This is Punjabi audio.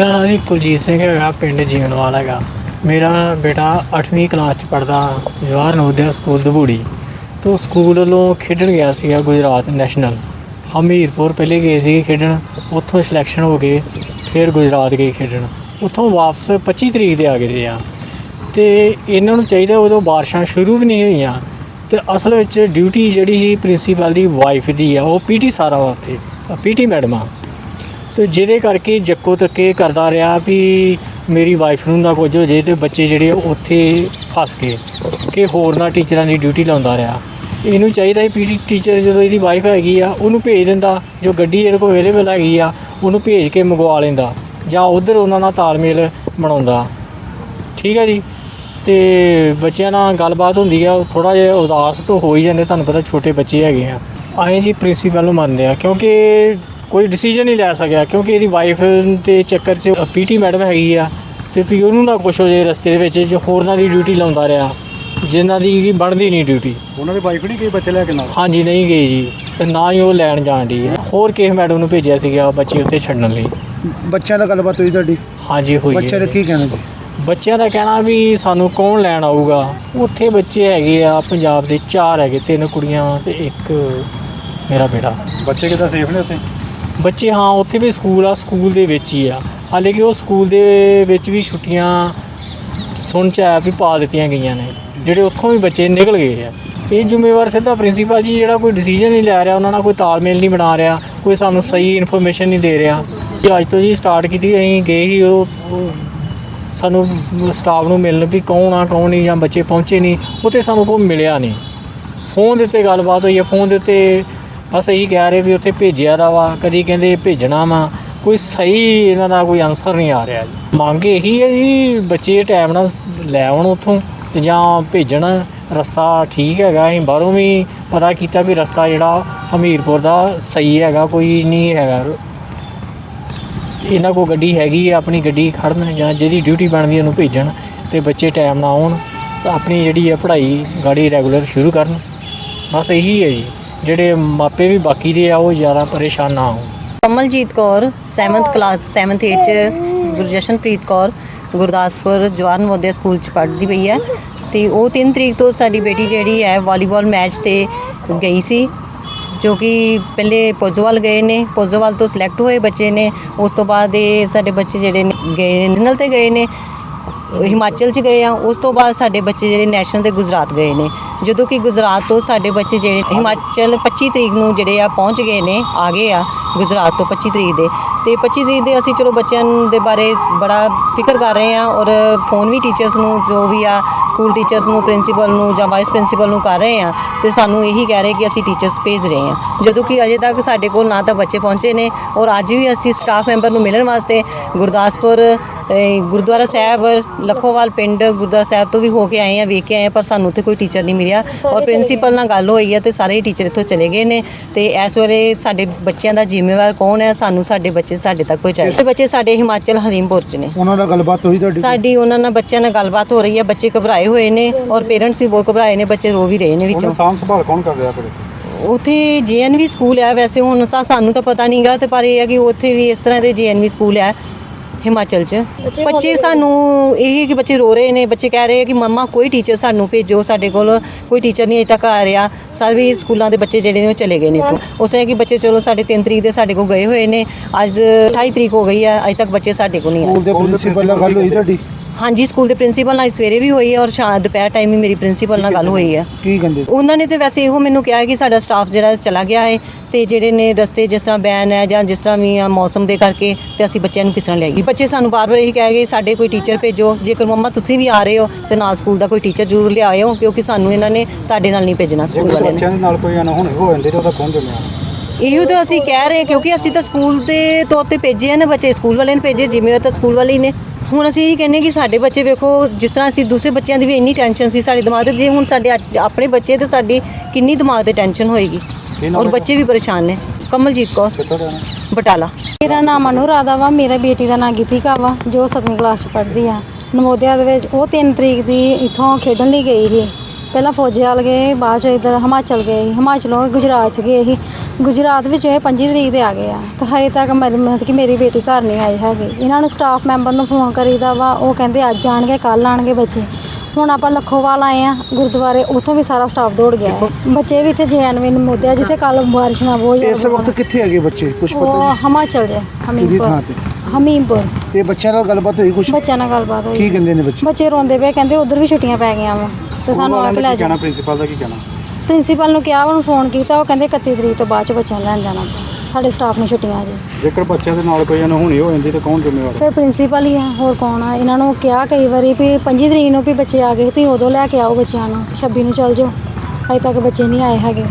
ਮੇਰਾ ਨਾਮ ਜੀ ਕੁਲਜੀਤ ਸਿੰਘ ਹੈਗਾ, ਪਿੰਡ ਜੀਵਨਵਾਲ ਹੈਗਾ। ਮੇਰਾ ਬੇਟਾ 8ਵੀਂ ਕਲਾਸ ਚ ਪੜਦਾ ਜਵਾਹਰ ਨਵੋਦਿਆ ਸਕੂਲ ਦਬੂੜੀ। ਤੋਂ ਸਕੂਲ ਵੱਲੋਂ ਖੇਡਣ ਗਿਆ ਸੀਗਾ ਗੁਜਰਾਤ ਨੈਸ਼ਨਲ। ਹਮੀਰਪੁਰ ਪਹਿਲੇ ਗਏ ਸੀ ਖੇਡਣ, ਉੱਥੋਂ ਸਿਲੈਕਸ਼ਨ ਹੋ ਗਏ ਫਿਰ ਗੁਜਰਾਤ ਗਏ ਖੇਡਣ। ਉੱਥੋਂ ਵਾਪਸ 25 ਤਰੀਕ ਦੇ ਆ ਗਏ ਆ। ਤੇ ਇਹਨਾਂ ਨੂੰ ਚਾਹੀਦਾ ਉਦੋਂ ਬਾਰਿਸ਼ਾਂ ਸ਼ੁਰੂ ਵੀ ਨਹੀਂ ਹੋਈਆਂ। ਤੇ ਅਸਲ ਵਿੱਚ ਡਿਊਟੀ ਜਿਹੜੀ ਸੀ ਪ੍ਰਿੰਸੀਪਲ ਦੀ ਵਾਈਫ ਦੀ ਆ, ਉਹ ਪੀਟੀ ਸਾਰਾ ਵਾ ਉੱਥੇ, ਪੀਟੀ ਮੈਡਮ ਆ। ਤੇ ਜਿਹਦੇ ਕਰਕੇ ਜੱਕੋ ਤੱਕੇ ਕਰਦਾ ਰਿਹਾ ਵੀ ਮੇਰੀ ਵਾਈਫ ਨੂੰ ਨਾ ਕੁਝ ਹੋ ਜੇ ਤੇ ਬੱਚੇ ਜਿਹੜੇ ਉੱਥੇ ਫਸ ਗਏ ਕਿ ਹੋਰ ਨਾ ਟੀਚਰਾਂ ਦੀ ਡਿਊਟੀ ਲਾਉਂਦਾ ਰਿਹਾ। ਇਹਨੂੰ ਚਾਹੀਦਾ ਸੀ ਪੀਟੀ ਟੀਚਰ ਜਦੋਂ ਇਹਦੀ ਵਾਈਫ ਹੈਗੀ ਆ, ਉਹਨੂੰ ਭੇਜ ਦਿੰਦਾ, ਜੋ ਗੱਡੀ ਇਹਦੇ ਕੋਲ ਅਵੇਲੇਬਲ ਹੈਗੀ ਆ, ਉਹਨੂੰ ਭੇਜ ਕੇ ਮੰਗਵਾ ਲੈਂਦਾ, ਜਾਂ ਉਧਰ ਉਹਨਾਂ ਨਾਲ ਤਾਲਮੇਲ ਬਣਾਉਂਦਾ। ਠੀਕ ਹੈ ਜੀ? ਤੇ ਬੱਚਿਆਂ ਨਾਲ ਗੱਲਬਾਤ ਹੁੰਦੀ ਆ ਥੋੜਾ ਜਿਹਾ ਉਦਾਸ ਤਾਂ ਹੋ ਹੀ ਜਾਂਦੇ, ਤੁਹਾਨੂੰ ਪਤਾ ਛੋਟੇ ਬੱਚੇ ਹੈਗੇ ਆ। ਆਏ ਜੀ ਪ੍ਰਿੰਸੀਪਲ ਨੂੰ ਮੰਨਦੇ ਆ, ਕਿਉਂਕਿ ਕੋਈ ਡਿਸੀਜਨ ਨਹੀਂ ਲੈ ਸਕਿਆ ਕਿਉਂਕਿ ਇਹਦੀ ਵਾਈਫ ਦੇ ਚੱਕਰ 'ਚ ਪੀਟੀ ਮੈਡਮ ਹੈਗੀ ਆ ਤੇ ਵੀ ਉਹਨੂੰ ਨਾ ਕੁਛ ਹੋ ਜੇ ਰਸਤੇ ਦੇ ਵਿੱਚ ਜੋ ਹੋਰਨਾਂ ਦੀ ਡਿਊਟੀ ਲਾਉਂਦਾ ਰਿਹਾ ਜਿਨ੍ਹਾਂ ਦੀ ਕੀ ਬਣਦੀ ਨਹੀਂ ਡਿਊਟੀ ਉਹਨਾਂ ਦੀ ਵਾਈਫ ਨਹੀਂ ਗਈ ਬੱਚੇ ਲੈ ਕੇ ਨਾਲ? ਹਾਂਜੀ ਨਹੀਂ ਗਈ ਜੀ ਤੇ ਨਾ ਹੀ ਉਹ ਲੈਣ ਜਾਣ ਦੀ ਹੈ ਹੋਰ ਕਿਸੇ ਮੈਡਮ ਨੂੰ ਭੇਜਿਆ ਸੀਗਾ ਬੱਚੇ ਉੱਤੇ ਛੱਡਣ ਲਈ। ਬੱਚਿਆਂ ਨਾਲ ਗੱਲਬਾਤ ਹੋਈ ਤੁਹਾਡੀ? ਹਾਂਜੀ ਹੋਈ ਬੱਚੇ ਹੈ ਨੇ ਕੀ ਕਹਿਣਾ ਜੀ? ਬੱਚਿਆਂ ਦਾ ਕਹਿਣਾ ਵੀ ਸਾਨੂੰ ਕੌਣ ਲੈਣ ਆਊਗਾ? ਉੱਥੇ ਬੱਚੇ ਹੈਗੇ ਆ ਪੰਜਾਬ ਦੇ ਚਾਰ ਹੈਗੇ ਤਿੰਨ ਕੁੜੀਆਂ ਤੇ ਇੱਕ ਮੇਰਾ ਬੇਟਾ। ਬੱਚੇ ਕਿਦਾਂ ਸੇਫ ਨੇ ਉੱਥੇ? ਬੱਚੇ ਹਾਂ, ਉੱਥੇ ਵੀ ਸਕੂਲ ਆ, ਸਕੂਲ ਦੇ ਵਿੱਚ ਹੀ ਆ। ਹਾਲੇ ਕਿ ਉਹ ਸਕੂਲ ਦੇ ਵਿੱਚ ਵੀ ਛੁੱਟੀਆਂ ਸੁਣ ਚ ਆਇਆ ਵੀ ਪਾ ਦਿੱਤੀਆਂ ਗਈਆਂ ਨੇ, ਜਿਹੜੇ ਉੱਥੋਂ ਵੀ ਬੱਚੇ ਨਿਕਲ ਗਏ ਆ। ਇਹ ਜ਼ਿੰਮੇਵਾਰ ਸਿੱਧਾ ਪ੍ਰਿੰਸੀਪਲ ਜੀ ਜਿਹੜਾ ਕੋਈ ਡਿਸੀਜਨ ਨਹੀਂ ਲੈ ਰਿਹਾ, ਉਹਨਾਂ ਨਾਲ ਕੋਈ ਤਾਲਮੇਲ ਨਹੀਂ ਬਣਾ ਰਿਹਾ, ਕੋਈ ਸਾਨੂੰ ਸਹੀ ਇਨਫੋਰਮੇਸ਼ਨ ਨਹੀਂ ਦੇ ਰਿਹਾ। ਇਹ ਅੱਜ ਤੋਂ ਜੀ ਸਟਾਰਟ ਕੀਤੀ, ਅਸੀਂ ਗਏ ਹੀ ਉਹ ਉਹ ਸਾਨੂੰ ਸਟਾਫ ਨੂੰ ਮਿਲਣ ਵੀ ਕੌਣ ਆ, ਕੌਣ ਨਹੀਂ, ਜਾਂ ਬੱਚੇ ਪਹੁੰਚੇ ਨਹੀਂ, ਉੱਥੇ ਸਾਨੂੰ ਕੋਈ ਮਿਲਿਆ ਨਹੀਂ। ਫੋਨ ਦੇ ਉੱਤੇ ਗੱਲਬਾਤ ਹੋਈ ਹੈ ਫੋਨ ਦੇ ਉੱਤੇ ਬਸ ਇਹੀ ਕਹਿ ਰਹੇ ਵੀ ਉੱਥੇ ਭੇਜਿਆ ਦਾ ਵਾ, ਕਦੀ ਕਹਿੰਦੇ ਭੇਜਣਾ ਵਾ, ਕੋਈ ਸਹੀ ਇਹਨਾਂ ਦਾ ਕੋਈ ਆਨਸਰ ਨਹੀਂ ਆ ਰਿਹਾ ਜੀ। ਮੰਗ ਇਹੀ ਹੈ ਜੀ, ਬੱਚੇ ਟਾਈਮ ਨਾਲ ਲੈ ਆਉਣ ਉੱਥੋਂ ਤੇ ਜਾਂ ਭੇਜਣ, ਰਸਤਾ ਠੀਕ ਹੈਗਾ, ਅਸੀਂ ਬਾਹਰੋਂ ਵੀ ਪਤਾ ਕੀਤਾ ਵੀ ਰਸਤਾ ਜਿਹੜਾ ਹਮੀਰਪੁਰ ਦਾ ਸਹੀ ਹੈਗਾ, ਕੋਈ ਨਹੀਂ ਹੈਗਾ। ਇਹਨਾਂ ਕੋਲ ਗੱਡੀ ਹੈਗੀ ਆ, ਆਪਣੀ ਗੱਡੀ ਖੜਨ ਜਾਂ ਜਿਹਦੀ ਡਿਊਟੀ ਬਣਦੀ ਉਹਨੂੰ ਭੇਜਣ ਤੇ ਬੱਚੇ ਟਾਈਮ ਨਾਲ ਆਉਣ ਤਾਂ ਆਪਣੀ ਜਿਹੜੀ ਹੈ ਪੜ੍ਹਾਈ ਗਾੜੀ ਰੈਗੂਲਰ ਸ਼ੁਰੂ ਕਰਨ। ਬਸ ਇਹੀ ਹੈ ਜੀ। ਜਿਹੜੇ ਮਾਪੇ ਵੀ ਬਾਕੀ ਦੇ ਆ, ਉਹ ਜ਼ਿਆਦਾ ਪਰੇਸ਼ਾਨ ਨਾ ਹੋਣ। Kamaljit Kaur 7th class 7th A ਚ ਗੁਰਜਸ਼ਨਪ੍ਰੀਤ ਕੌਰ, ਗੁਰਦਾਸਪੁਰ, ਜਵਾਹਰ ਨਵੋਦਿਆ ਸਕੂਲ ਚ ਪੜ੍ਹਦੀ ਪਈ ਹੈ ਤੇ ਉਹ 3 ਤਰੀਕ ਤੋਂ ਸਾਡੀ ਬੇਟੀ ਜਿਹੜੀ ਹੈ, ਵਾਲੀਬਾਲ ਮੈਚ ਤੇ ਗਈ ਸੀ, ਜੋ ਕਿ ਪਹਿਲੇ ਪੋਜੋਵਾਲ ਗਏ ਨੇ ਪੋਜੋਵਾਲ ਤੋਂ ਸਿਲੈਕਟ ਹੋਏ ਬੱਚੇ ਨੇ, ਉਸ ਤੋਂ ਬਾਅਦ ਇਹ ਸਾਡੇ ਬੱਚੇ ਜਿਹੜੇ ਨੇ ਗਏ ਨੈਸ਼ਨਲ ਤੇ ਗਏ ਨੇ ਹਿਮਾਚਲ ਚ ਗਏ ਆ, ਉਸ ਤੋਂ ਬਾਅਦ ਸਾਡੇ ਬੱਚੇ ਜਿਹੜੇ ਨੈਸ਼ਨਲ ਤੇ ਗੁਜਰਾਤ ਗਏ ਨੇ। ਜਦੋਂ ਕਿ ਗੁਜਰਾਤ ਤੋਂ ਸਾਡੇ ਬੱਚੇ ਜਿਹੜੇ ਹਿਮਾਚਲ 25 ਤਰੀਕ ਨੂੰ ਜਿਹੜੇ ਆ ਪਹੁੰਚ ਗਏ ਨੇ, ਆ ਗਏ ਆ ਗੁਜਰਾਤ ਤੋਂ 25 ਤਰੀਕ ਦੇ। ਤੇ 25 ਤਰੀਕ ਦੇ ਅਸੀਂ ਚਲੋ ਬੱਚਿਆਂ ਦੇ ਬਾਰੇ ਬੜਾ ਫਿਕਰ ਕਰ ਰਹੇ ਆ ਔਰ ਫੋਨ ਵੀ ਟੀਚਰਸ ਨੂੰ, ਜੋ ਵੀ ਆ ਸਕੂਲ ਟੀਚਰਸ ਨੂੰ ਪ੍ਰਿੰਸੀਪਲ ਨੂੰ ਜਾਂ ਵਾਈਸ ਪ੍ਰਿੰਸੀਪਲ ਨੂੰ ਕਰ ਰਹੇ ਆ, ਤੇ ਸਾਨੂੰ ਇਹੀ ਕਹਿ ਰਹੇ ਕਿ ਅਸੀਂ ਟੀਚਰਸ ਭੇਜ ਰਹੇ ਆ। ਜਦੋਂ ਕਿ ਅਜੇ ਤੱਕ ਸਾਡੇ ਕੋਲ ਨਾ ਤਾਂ ਬੱਚੇ ਪਹੁੰਚੇ ਨੇ ਔਰ ਅੱਜ ਵੀ ਅਸੀਂ ਸਟਾਫ ਮੈਂਬਰ ਨੂੰ ਮਿਲਣ ਵਾਸਤੇ ਗੁਰਦਾਸਪੁਰ ਗੁਰਦੁਆਰਾ ਸਾਹਿਬ ਲਖੋਵਾਲ ਪਿੰਡ ਗੁਰਦੁਆਰਾ ਸਾਹਿਬ ਤੋਂ ਵੀ ਹੋ ਕੇ ਆਏ ਆ ਵੇਖ ਕੇ ਆਏ ਆ, ਪਰ ਸਾਨੂੰ ਉੱਥੇ ਕੋਈ ਟੀਚਰ ਨਹੀਂ ਮਿਲਿਆ। ਔਰ ਪ੍ਰਿੰਸੀਪਲ ਨਾਲ ਗੱਲ ਹੋਈ ਹੈ ਤੇ ਸਾਰੇ ਟੀਚਰ ਇੱਥੋਂ ਚਲੇ ਗਏ ਨੇ ਤੇ ਇਸ ਵੇਲੇ ਸਾਡੇ ਬੱਚਿਆਂ ਦਾ ਜ਼ਿੰਮੇਵਾਰ ਕੌਣ ਹੈ ਸਾਨੂੰ ਸਾਡੇ ਬੱਚੇ ਸਾਡੇ ਤੱਕ ਪਹੁੰਚਾਏ। ਬੱਚੇ ਸਾਡੇ ਹਿਮਾਚਲ ਹਰੀਮਪੁਰ ਚ ਨੇ। ਉਹਨਾਂ ਨਾਲ ਗੱਲਬਾਤ ਹੋਈ ਤੁਹਾਡੀ? ਸਾਡੀ ਉਹਨਾਂ ਨਾਲ ਬੱਚਿਆਂ ਨਾਲ ਗੱਲਬਾਤ ਹੋ ਰਹੀ ਹੈ ਬੱਚੇ ਘਬਰਾਏ ਹੋਏ ਨੇ ਔਰ ਪੇਰੈਂਟਸ ਵੀ ਬਹੁਤ ਘਬਰਾਏ ਨੇ ਬੱਚੇ ਰੋ ਵੀ ਰਹੇ ਨੇ ਵਿੱਚੋਂ। ਸਾਂਭ ਸੰਭਾਲ ਕੌਣ ਕਰ ਰਿਹਾ ਫਿਰ ਉਥੇ ਜੀਐਨਵੀ ਸਕੂਲ ਹੈ ਵੈਸੇ ਹੁਣ ਤਾਂ ਸਾਨੂੰ ਤਾਂ ਪਤਾ ਨਹੀਂਗਾ ਤੇ ਪਰ ਇਹ ਹੈ ਕਿ ਉੱਥੇ ਵੀ ਇਸ ਤਰ੍ਹਾਂ ਦੇ ਜੀਐਨਵੀ ਸਕੂਲ ਹੈ ਹਿਮਾਚਲ 'ਚ। ਬੱਚੇ ਸਾਨੂੰ ਇਹ ਕਿ ਬੱਚੇ ਰੋ ਰਹੇ ਨੇ ਬੱਚੇ ਕਹਿ ਰਹੇ ਕਿ ਮੰਮਾ ਕੋਈ ਟੀਚਰ ਸਾਨੂੰ ਭੇਜੋ ਸਾਡੇ ਕੋਲ ਕੋਈ ਟੀਚਰ ਨਹੀਂ ਅਜੇ ਤੱਕ ਆ ਰਿਹਾ। ਸਾਰੇ ਸਕੂਲਾਂ ਦੇ ਬੱਚੇ ਜਿਹੜੇ ਨੇ ਉਹ ਚਲੇ ਗਏ ਨੇ ਇੱਥੋਂ। ਉਸੇ ਕਿ ਬੱਚੇ ਚਲੋ ਸਾਡੇ 3 ਤਰੀਕ ਦੇ ਸਾਡੇ ਕੋਲ ਗਏ ਹੋਏ ਨੇ। ਅੱਜ 28 ਤਰੀਕ ਹੋ ਗਈ ਹੈ ਅਜੇ ਤੱਕ ਬੱਚੇ ਸਾਡੇ ਕੋਲ ਨਹੀਂ ਆਏ। ਸਕੂਲ ਦੇ ਪ੍ਰਿੰਸੀਪਲ ਨਾਲ ਗੱਲ ਹੋਈ ਤੁਹਾਡੀ? ਹਾਂਜੀ ਸਕੂਲ ਦੇ ਪ੍ਰਿੰਸੀਪਲ ਨਾਲ ਸਵੇਰੇ ਵੀ ਹੋਈ ਹੈ ਔਰ ਸ਼ਾਮ ਦੁਪਹਿਰ ਟਾਈਮ ਵੀ ਮੇਰੀ ਪ੍ਰਿੰਸੀਪਲ ਨਾਲ ਗੱਲ ਹੋਈ ਹੈ। ਕੀ ਕਹਿੰਦੇ? ਉਹਨਾਂ ਨੇ ਤੇ ਵੈਸੇ ਇਹੋ ਮੈਨੂੰ ਕਿਹਾ ਕਿ ਸਾਡਾ ਸਟਾਫ ਜਿਹੜਾ ਚਲਾ ਗਿਆ ਹੈ ਤੇ ਜਿਹੜੇ ਨੇ ਰਸਤੇ ਜਿਸ ਤਰ੍ਹਾਂ ਬੈਨ ਹੈ ਜਾਂ ਜਿਸ ਤਰ੍ਹਾਂ ਵੀ ਆ ਮੌਸਮ ਦੇ ਕਰਕੇ ਤੇ ਅਸੀਂ ਬੱਚਿਆਂ ਨੂੰ ਕਿਸ ਤਰ੍ਹਾਂ ਲਿਆਈਏ। ਬੱਚੇ ਸਾਨੂੰ ਬਾਰ-ਬਾਰ ਇਹੀ ਕਹਿ ਗਏ ਸਾਡੇ ਕੋਈ ਟੀਚਰ ਭੇਜੋ ਜੇਕਰ ਮੰਮਾ ਤੁਸੀਂ ਵੀ ਆ ਰਹੇ ਹੋ ਤੇ ਨਾਲ ਸਕੂਲ ਦਾ ਕੋਈ ਟੀਚਰ ਜ਼ਰੂਰ ਲਿਆਇਓ ਕਿਉਂਕਿ ਸਾਨੂੰ ਇਹਨਾਂ ਨੇ ਤੁਹਾਡੇ ਨਾਲ ਨਹੀਂ ਭੇਜਣਾ ਸਕੂਲ ਵਾਲਿਆਂ ਨੇ। ਬੱਚਿਆਂ ਦੇ ਨਾਲ ਕੋਈ ਅਣਹੋਣੀ ਹੋ ਜਾਂਦੀ ਤੇ ਉਹਦਾ ਕੌਣ ਜ਼ਿੰਮੇਵਾਰ ਇਹੋ ਤਾਂ ਅਸੀਂ ਕਹਿ ਰਹੇ ਕਿਉਂਕਿ ਅਸੀਂ ਤਾਂ ਸਕੂਲ ਦੇ ਤੌਰ ਤੇ ਭੇਜੇ ਆ ਨੇ ਬੱਚੇ ਸਕੂਲ ਵਾਲਿਆਂ ਨੇ ਭੇਜੇ ਜਿਵੇਂ ਤਾਂ ਸਕੂਲ ਵਾਲੇ ਹੀ ਨੇ। ਹੁਣ ਅਸੀਂ ਇਹ ਕਹਿੰਨੇ ਕਿ ਸਾਡੇ ਬੱਚੇ ਵੇਖੋ ਜਿਸ ਤਰ੍ਹਾਂ ਅਸੀਂ ਦੂਸਰੇ ਬੱਚਿਆਂ ਦੀ ਵੀ ਇੰਨੀ ਟੈਨਸ਼ਨ ਸੀ ਸਾਡੇ ਦਿਮਾਗ ਤੇ ਜੇ ਹੁਣ ਸਾਡੇ ਅੱਜ ਆਪਣੇ ਬੱਚੇ ਤੇ ਸਾਡੀ ਕਿੰਨੀ ਦਿਮਾਗ ਤੇ ਟੈਨਸ਼ਨ ਹੋਏਗੀ? ਔਰ? ਬੱਚੇ ਵੀ ਪਰੇਸ਼ਾਨ ਨੇ। ਕਮਲਜੀਤ ਕੌਰ। ਬਟਾਲਾ। ਮੇਰਾ ਨਾਮ ਅਨੁਰਾਧਾ ਵਾ ਮੇਰਾ ਬੇਟੀ ਦਾ ਨਾਮ ਗੀਤਿਕਾ ਵਾ ਜੋ 7ਵੀਂ ਕਲਾਸ ਚ ਪੜ੍ਹਦੀ ਆ। ਨਵੋਦਿਆ ਦੇ ਵਿੱਚ ਉਹ 3 ਤਰੀਕ ਦੀ ਇੱਥੋਂ ਖੇਡਣ ਲਈ ਗਈ ਸੀ। ਪਹਿਲਾਂ ਫੌਜੀਆਲ ਗਏ ਬਾਅਦ ਚ ਇਧਰ ਹਿਮਾਚਲ ਗਏ ਸੀ। ਹਿਮਾਚਲੋਂ ਗੁਜਰਾਤ ਚ ਗਏ ਸੀ। ਗੁਜਰਾਤ ਵਿੱਚ ਇਹ 25 ਤਰੀਕ ਦੇ ਆ ਗਏ ਆ। ਤੇ ਹਜੇ ਤੱਕ ਮਤਲਬ ਕਿ ਮੇਰੀ ਬੇਟੀ ਘਰ ਨਹੀਂ ਆਈ ਹੈਗੀ। ਇਹਨਾਂ ਨੂੰ ਸਟਾਫ ਮੈਂਬਰ ਨੂੰ ਫੋਨ ਕਰੀਦਾ ਵਾ ਉਹ ਕਹਿੰਦੇ ਅੱਜ ਆਣਗੇ ਕੱਲ ਆਣਗੇ ਬੱਚੇ। ਹੁਣ ਆਪਾਂ ਲੱਖੋਵਾਲ ਆਏ ਆ ਗੁਰਦੁਆਰੇ ਉੱਥੋਂ ਵੀ ਸਾਰਾ ਸਟਾਫ ਦੌੜ ਗਿਆ ਹੈ। ਬੱਚੇ ਵੀ ਇੱਥੇ ਜੈਨਵਿਨ ਨਮੋਦਿਆ ਜਿੱਥੇ ਕੱਲ ਬਾਰਿਸ਼ ਨਾਲ ਬਹੁਤ ਇਸ ਜ਼ਿਆਦਾ ਵਕਤ ਕਿੱਥੇ ਹੈਗੇ ਬੱਚੇ? ਕੁਝ ਉਹ ਪਤਾ ਹਿਮਾਚਲ ਜੇ ਕਿਹੜੀ ਥਾਂ ਹਮੀਰਪੁਰ ਤੇ? ਹਮੀਰਪੁਰ ਤੇ ਬੱਚਿਆਂ ਨਾਲ ਗੱਲਬਾਤ ਹੋਈ ਕੁਝ ਬੱਚਿਆਂ ਨਾਲ ਗੱਲਬਾਤ ਕੀ ਹੋਈ ਕਹਿੰਦੇ ਨੇ ਬੱਚੇ? ਬੱਚੇ ਰੋਂਦੇ ਪਏ ਕਹਿੰਦੇ ਉਧਰ ਵੀ ਛੁੱਟੀਆਂ ਪੈ ਗਈਆਂ ਵਾ। ਤੇ ਸਾਨੂੰ ਆ ਕੇ ਲੈ ਜਾ ਪ੍ਰਿੰਸੀਪਲ ਦਾ ਕੀ ਕਹਿਣਾ? ਪ੍ਰਿੰਸੀਪਲ ਨੂੰ ਕਿਹਾ ਉਹਨੂੰ ਫੋਨ ਕੀਤਾ ਉਹ ਕਹਿੰਦੇ 31 ਤਰੀਕ ਤੋਂ ਬਾਅਦ ਚ ਬੱਚਿਆਂ ਨੂੰ ਲੈਣ ਜਾਣਾ। ਸਾਡੇ ਸਟਾਫ ਨੇ ਛੁੱਟੀਆਂ ਜੀ। ਜੇਕਰ ਬੱਚਿਆਂ ਦੇ ਨਾਲ ਕੋਈ ਅਨਹੋਣੀ ਹੋ ਜਾਂਦੀ ਤਾਂ ਕੌਣ ਜ਼ਿੰਮੇਵਾਰ? ਫਿਰ ਪ੍ਰਿੰਸੀਪਲ ਹੀ ਆ ਹੋਰ ਕੌਣ ਆ? ਇਹਨਾਂ ਨੂੰ ਕਿਹਾ ਕਈ ਵਾਰੀ ਵੀ 25 ਤਰੀਕ ਨੂੰ ਵੀ ਬੱਚੇ ਆ ਗਏ ਤੁਸੀਂ ਉਦੋਂ ਲੈ ਕੇ ਆਓ ਬੱਚਿਆਂ ਨੂੰ 26 ਨੂੰ ਚੱਲ ਜਾਓ। ਅਜੇ ਤੱਕ ਬੱਚੇ ਨਹੀਂ ਆਏ ਹੈਗੇ।